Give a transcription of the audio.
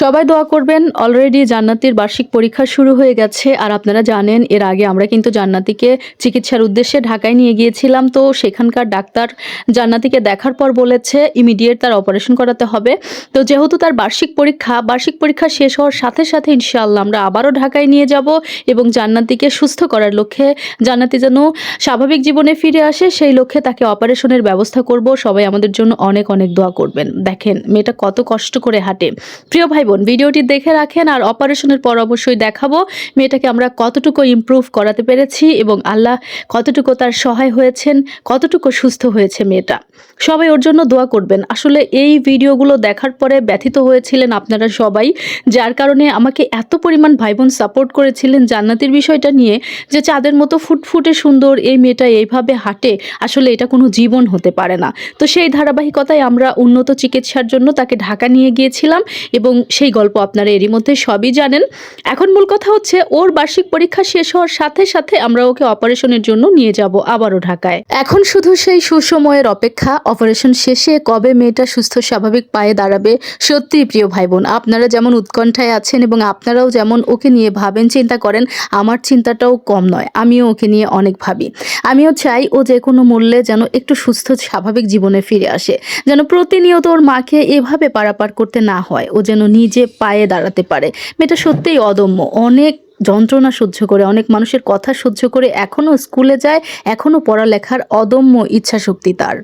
সবাই দোয়া করবেন। অলরেডি জান্নাতির বার্ষিক পরীক্ষা শুরু হয়ে গেছে। আর আপনারা জানেন, এর আগে আমরা কিন্তু জান্নাতিকে চিকিৎসার উদ্দেশ্যে ঢাকায় নিয়ে গিয়েছিলাম। তো সেখানকার ডাক্তার জান্নাতিকে দেখার পর বলেছে ইমিডিয়েট তার অপারেশন করাতে হবে। তো যেহেতু তার বার্ষিক পরীক্ষা বার্ষিক পরীক্ষা শেষ হওয়ার সাথে সাথে ইনশাআল্লাহ আমরা আবারও ঢাকায় নিয়ে যাব এবং জান্নাতিকে সুস্থ করার লক্ষ্যে জান্নাতি যেন স্বাভাবিক জীবনে ফিরে আসে, সেই লক্ষ্যে তাকে অপারেশনের ব্যবস্থা করব। সবাই আমাদের জন্য অনেক অনেক দোয়া করবেন। দেখেন, মেয়েটা কত কষ্ট করে হাঁটে। প্রিয় ভাই বোন ভিডিওটি দেখে রাখেন আর অপারেশনের পর অবশ্যই দেখাবো মেয়েটাকে আমরা কতটুকু ইমপ্রুভ করাতে পেরেছি এবং আল্লাহ কতটুকু তার সহায় হয়েছেন, কতটুকু সুস্থ হয়েছে মেয়েটা। সবাই ওর জন্য দোয়া করবেন। আসলে এই ভিডিওগুলো দেখার পরে ব্যথিত হয়েছিলেন আপনারা সবাই, যার কারণে আমাকে এত পরিমাণ ভাই বোন সাপোর্ট করেছিলেন জান্নাতির বিষয়টা নিয়ে যে চাঁদের মতো ফুটফুটে সুন্দর এই মেয়েটা এইভাবে হাঁটে। আসলে এটা কোনো জীবন হতে পারে না। তো সেই ধারাবাহিকতায় আমরা উন্নত চিকিৎসার জন্য তাকে ঢাকা নিয়ে গিয়েছিলাম এবং সেই গল্প আপনারা এরই মধ্যে সবই জানেন। এখন মূল কথা হচ্ছে, ওর বার্ষিক পরীক্ষা শেষ হওয়ার সাথে সাথে আমরা ওকে অপারেশনের জন্য নিয়ে যাব আবারও ঢাকায়। এখন শুধু সেই সুসময়ের অপেক্ষা, অপারেশন শেষে কবে মেয়েটা সুস্থ, স্বাভাবিক পায়ে দাঁড়াবে সত্যি প্রিয় ভাই বোন আপনারা যেমন উৎকণ্ঠায় আছেন এবং আপনারাও যেমন ওকে নিয়ে ভাবেন, চিন্তা করেন, আমার চিন্তাটাও কম নয়, আমিও ওকে নিয়ে অনেক ভাবি। আমিও চাই ও যে কোনো মূল্যে যেন একটু সুস্থ, স্বাভাবিক জীবনে ফিরে আসে, যেন প্রতিনিয়ত ওর মাকে এভাবে পারাপার করতে না হয়, ও যেন নিজে পায়ে দাঁড়াতে পারে। মেয়েটা সত্যিই অদম্য। অনেক যন্ত্রণা সহ্য করে, অনেক মানুষের কথা সহ্য করে এখনও স্কুলে যায়, এখনও পড়ালেখার অদম্য ইচ্ছাশক্তি তার।